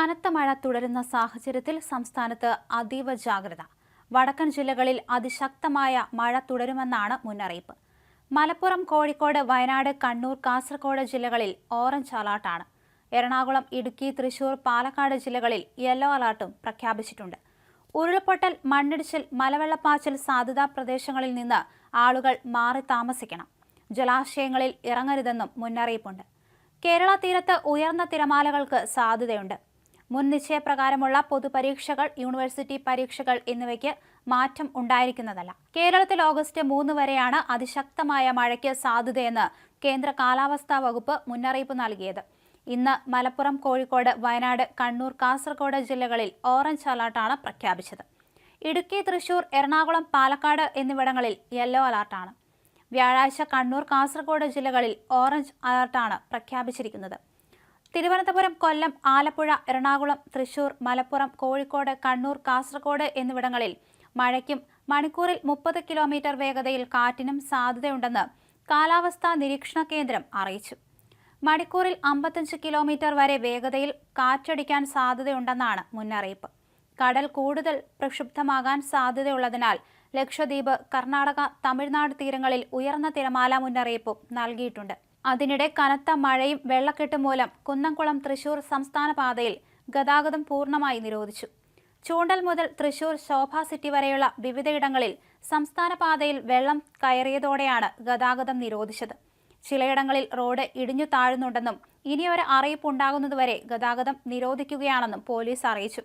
കനത്ത മഴ തുടരുന്ന സാഹചര്യത്തിൽ സംസ്ഥാനത്ത് അതീവ ജാഗ്രത. വടക്കൻ ജില്ലകളിൽ അതിശക്തമായ മഴ തുടരുമെന്നാണ് മുന്നറിയിപ്പ്. മലപ്പുറം കോഴിക്കോട് വയനാട് കണ്ണൂർ കാസർഗോഡ് ജില്ലകളിൽ ഓറഞ്ച് അലർട്ടാണ്. എറണാകുളം ഇടുക്കി തൃശൂർ പാലക്കാട് ജില്ലകളിൽ യെല്ലോ അലർട്ടും പ്രഖ്യാപിച്ചിട്ടുണ്ട്. ഉരുൾപൊട്ടൽ മണ്ണിടിച്ചിൽ മലവെള്ളപ്പാച്ചിൽ സാധ്യതാ പ്രദേശങ്ങളിൽ നിന്ന് ആളുകൾ മാറി താമസിക്കണം. ജലാശയങ്ങളിൽ ഇറങ്ങരുതെന്നും മുന്നറിയിപ്പുണ്ട്. കേരള തീരത്ത് ഉയർന്ന തിരമാലകൾക്ക് സാധ്യതയുണ്ട്. മുൻ നിശ്ചയപ്രകാരമുള്ള പൊതുപരീക്ഷകൾ യൂണിവേഴ്സിറ്റി പരീക്ഷകൾ എന്നിവയ്ക്ക് മാറ്റം ഉണ്ടായിരിക്കുന്നതല്ല. കേരളത്തിൽ ഓഗസ്റ്റ് മൂന്ന് വരെയാണ് അതിശക്തമായ മഴയ്ക്ക് സാധ്യതയെന്ന് കേന്ദ്ര കാലാവസ്ഥാ വകുപ്പ് മുന്നറിയിപ്പ് നൽകിയത്. ഇന്ന് മലപ്പുറം കോഴിക്കോട് വയനാട് കണ്ണൂർ കാസർഗോഡ് ജില്ലകളിൽ ഓറഞ്ച് അലർട്ടാണ് പ്രഖ്യാപിച്ചത്. ഇടുക്കി തൃശൂർ എറണാകുളം പാലക്കാട് എന്നിവിടങ്ങളിൽ യെല്ലോ അലർട്ടാണ്. വ്യാഴാഴ്ച കണ്ണൂർ കാസർഗോഡ് ജില്ലകളിൽ ഓറഞ്ച് അലർട്ടാണ് പ്രഖ്യാപിച്ചിരിക്കുന്നത്. തിരുവനന്തപുരം കൊല്ലം ആലപ്പുഴ എറണാകുളം തൃശൂർ മലപ്പുറം കോഴിക്കോട് കണ്ണൂർ കാസർഗോഡ് എന്നിവിടങ്ങളിൽ മഴയ്ക്കും മണിക്കൂറിൽ മുപ്പത് കിലോമീറ്റർ വേഗതയിൽ കാറ്റിനും സാധ്യതയുണ്ടെന്ന് കാലാവസ്ഥാ നിരീക്ഷണ കേന്ദ്രം അറിയിച്ചു. മണിക്കൂറിൽ അമ്പത്തഞ്ച് കിലോമീറ്റർ വരെ വേഗതയിൽ കാറ്റടിക്കാൻ സാധ്യതയുണ്ടെന്നാണ് മുന്നറിയിപ്പ്. കടൽ കൂടുതൽ പ്രക്ഷുബ്ധമാകാൻ സാധ്യതയുള്ളതിനാൽ ലക്ഷദ്വീപ് കർണാടക തമിഴ്നാട് തീരങ്ങളിൽ ഉയർന്ന തിരമാല മുന്നറിയിപ്പും നൽകിയിട്ടുണ്ട്. അതിനിടെ കനത്ത മഴയും വെള്ളക്കെട്ടും മൂലം കുന്നംകുളം തൃശൂർ സംസ്ഥാന പാതയിൽ ഗതാഗതം പൂർണമായി നിരോധിച്ചു. ചൂണ്ടൽ മുതൽ തൃശൂർ ശോഭ സിറ്റി വരെയുള്ള വിവിധയിടങ്ങളിൽ സംസ്ഥാന പാതയിൽ വെള്ളം കയറിയതോടെയാണ് ഗതാഗതം നിരോധിച്ചത്. ചിലയിടങ്ങളിൽ റോഡ് ഇടിഞ്ഞു താഴുന്നുണ്ടെന്നും ഇനിയൊരു അറിയിപ്പ് ഉണ്ടാകുന്നതുവരെ ഗതാഗതം നിരോധിക്കുകയാണെന്നും പോലീസ് അറിയിച്ചു.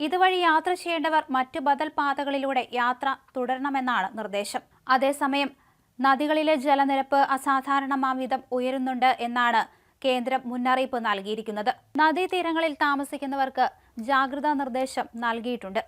ഇതുവഴി യാത്ര ചെയ്യേണ്ടവർ മറ്റു ബദൽ പാതകളിലൂടെ യാത്ര തുടരണമെന്നാണ് നിർദ്ദേശം. അതേസമയം നദികളിലെ ജലനിരപ്പ് അസാധാരണമാംവിധം ഉയരുന്നുണ്ട് എന്നാണ് കേന്ദ്രം മുന്നറിയിപ്പ് നൽകിയിരിക്കുന്നത്. നദീതീരങ്ങളിൽ താമസിക്കുന്നവർക്ക് ജാഗ്രതാ നിർദ്ദേശം നൽകിയിട്ടുണ്ട്.